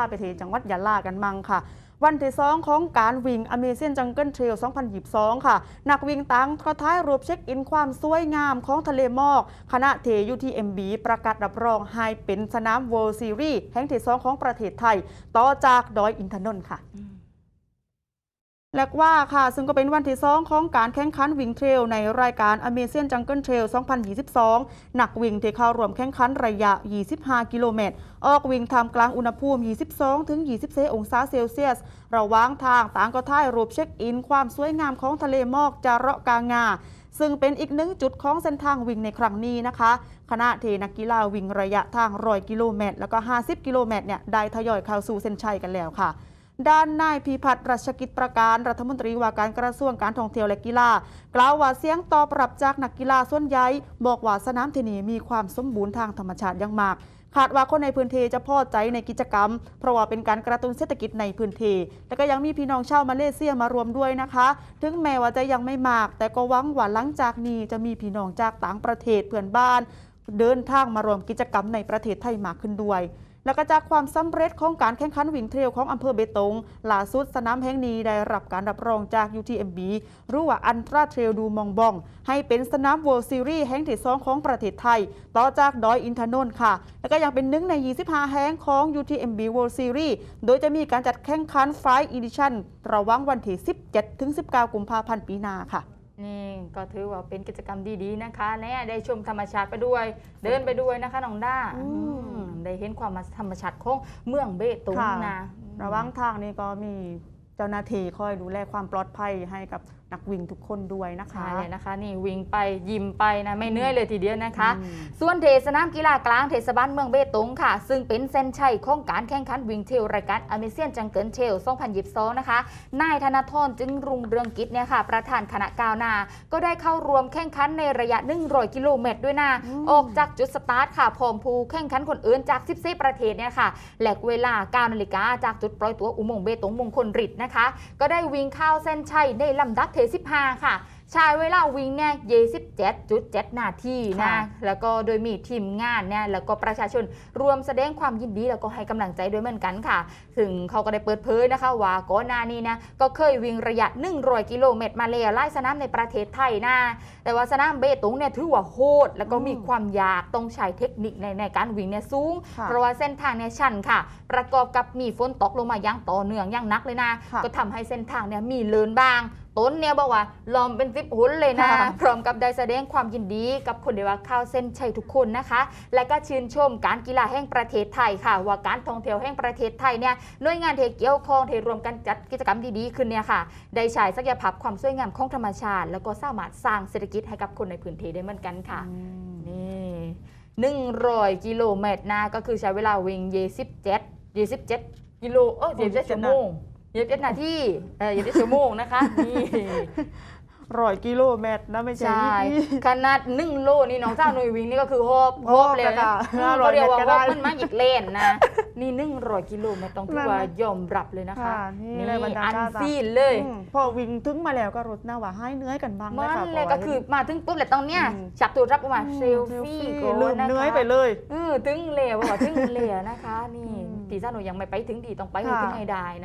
าไปที่จังหวัดยะลากันมั่งค่ะวันที่สองของการวิ่ง Amazing Jungle Trail 2022 ค่ะ นักวิ่งตั้งก็ท้ายรูปเช็คอินความสวยงามของทะเลหมอก คณะเทยูทีเอ็มบีประกาศรับรองให้เป็นสนาม World Series แห่งที่สองของประเทศไทย ต่อจากดอยอินทนนท์ค่ะ และว่าค่ะ ซึ่งก็เป็นวันที่สองของการแข่งขันวิ่งเทรลในรายการ Amazing Jungle Trail 2022 หนักวิ่งที่เข้าร่วมแข่งขันระยะ 25 กิโลเมตร ออกวิ่งท่ามกลางอุณหภูมิ 22 ถึง 24 องศาเซลเซียส ระหว่างทางต่างก็ถ่ายรูปเช็คอิน ความสวยงามของทะเลหมอกจาระกางาซึ่งเป็นอีกหนึ่งจุดของเส้นทางวิ่งในครั้งนี้นะคะคณะเทนักกีฬาวิ่งระยะทาง100กิโลเมตร แล้วก็ 50 กิโลเมตรเนี่ยได้ทยอยเข้าสู่เส้นชัยกันแล้วค่ะ ด้านนายพีพัฒน์รัชกิจประการรัฐมนตรีว่าการกระทรวงการท่องเที่ยวและกีฬากล่าวว่าเสียงตอบรับจากนักกีฬาส่วนใหญ่บอกว่าสนามที่นี่มีความสมบูรณ์ทางธรรมชาติอย่างมากคาดว่าคนในพื้นที่จะพอใจในกิจกรรม เพราะว่าเป็นการกระตุ้นเศรษฐกิจในพื้นที่และก็ยังมีพี่น้องชาวมาเลเซียมารวมด้วยนะคะ ถึงแม้ว่าจะยังไม่มาก แต่ก็หวังว่าหลังจากนี้จะมีพี่น้องจากต่างประเทศเพื่อนบ้าน เดินทางมารวมกิจกรรมในประเทศไทยมากขึ้นด้วย แล้วก็จากความสำเร็จของการแข่งขันวิ่งเทรลของอำเภอเบตงล่าสุดสนามแห่งนี้ได้รับการรับรองจาก UTMB หรือว่าอันตราเทรลดูมองบอง ให้เป็นสนาม World Series แห่งที่สองของประเทศไทย ต่อจากดอยอินทนนท์ค่ะ แล้วก็ยังเป็นหนึ่งใน 25 แห่งของ UTMB World Series โดยจะมีการจัดแข่งขัน Five Edition ระหว่างวันที่ 17 ถึง 19 กุมภาพันธ์ปีหน้าค่ะนี่ก็ถือว่าเป็นกิจกรรมดีๆนะคะแน่ได้ชมธรรมชาติไปด้วย เดินไปด้วยนะคะน้องด้าอืมอืม ได้เห็นความธรรมชาติของเมืองเบตงค่ะ นะ ระหว่างทางนี้ก็มีเจ้าหน้าที่คอยดูแลความปลอดภัยให้กับนักวิ่งทุกคนด้วยนะคะใช่เลยนะคะ นี่วิ่งไปยิ้มไปนะไม่เหนื่อยเลยทีเดียวนะคะอืมส่วนเทสนามกีฬากลางเทศบาลเมืองเบตงค่ะ ซึ่งเป็นเส้นชัยของการแข่งขันวิ่งเทรลรายการอเมเซียนจังเกิลเทล2022นะคะนายธนาธรจึงรุ่งเรืองกิจเนี่ยค่ะ ประธานคณะก้าวหน้าก็ได้เข้าร่วมแข่งขันในระยะ100กิโลเมตรด้วยนะอืมออกจากจุดสตาร์ทค่ะพร้อมผู้แข่งขันคนอื่นจาก14ประเทศเนี่ยค่ะแหลกเวลา9นาฬิกาจากจุดปล่อยตัวอุโมงค์เบตงมงคลฤทธิ์นะคะ ก็ได้วิ่งเข้าเส้นชัยในลำดับเท15ค่ะชายเวลาวิ่งเนี่ย27.7 นาทีนะ ค่ะแล้วก็โดยมีทีมงานเนี่ยแล้วก็ประชาชนรวมแสดงความยินดีแล้วก็ให้กำลังใจด้วยเหมือนกันค่ะ ถึงเขาก็ได้เปิดเผยนะคะว่าก่อนหน้านี้นะก็เคยวิ่งระยะ 100 กิโลเมตรมาแล้วไล่สนามในประเทศไทยนะ แต่ว่าสนามเบตงเนี่ยถือว่าโหด แล้วก็มีความยากต้องใช้เทคนิคในในการวิ่งเนี่ยสูง ค่ะ เพราะว่าเส้นทางเนี่ยชันค่ะ ประกอบกับมีฝนตกลงมาอย่างต่อเนื่องอย่างหนักเลยนะ ค่ะ ก็ทำให้เส้นทางเนี่ยมีเลินบ้าง ต้นเนี่ยบอกว่าลอมเป็นซิปหุ่นเลยนะค่ะพร้อมกับได้แสดงความยินดีกับคนเดียวว่าเข้าวเส้นชัยทุกคนนะคะ และก็ชื่นชมการกีฬาแห่งประเทศไทยค่ะ ว่าการท่องเที่ยวแห่งประเทศไทยเนี่ยหน่วยงานเทเกี่ยวข้องเทรวมกันจัดกิจกรรมดีๆขึ้นเนี่ยค่ะ ได้ใช้ศักยภาพความสวยงามของธรรมชาติ แล้วก็สามารถสร้างเศรษฐกิจให้กับคนในพื้นที่ได้เหมือนกันค่ะอืมนี่หนึ่งร้อยกิโลเมตรนะก็คือใช้เวลาวิ่งเยสิบเจ็ดเยสิบเจ็ดกิโลเออเยสิบเจ็ดชั่วโมง เยสิบเจ็ดนาทีเออเยสิบเจ็ดชั่วโมงนะคะนี่ร้อยกิโลเมตรนะไม่ใช่ใช่ยี่สิบขนาดหนึ่งโลนี่น้องเจ้าหน่วยวิ่งนี่ก็คือโฮบโฮบเลยโฮบนะค่ะเขาเรียกว่า500โฮบเมตรก็ได้มันมาอีกเล่นนะนี่หนึ่งร้อยกิโลเมตรต้องถือว่านั่นนะยอมรับเลยนะคะค่ะนี่เลยบรรดาอันชาติซีนเลย อืมพอวิ่งถึงมาแล้วก็รถหน้าว่าให้เหนื้อยกันบ้างมันค่ะเลยก็คือมาถึงปุ๊บเลยตอนเนี้ยอืม จับตัวรับออกมาอืมเซลฟี่ก่อนลืมนะคะเหนื้อยไปเลย เออถึงเลยว่าถึงเลยนะคะ นี่อืมตีซ่าหนูยังไม่ไปถึงดีต้องไปให้ค่ะ ถึงให้ได้นะ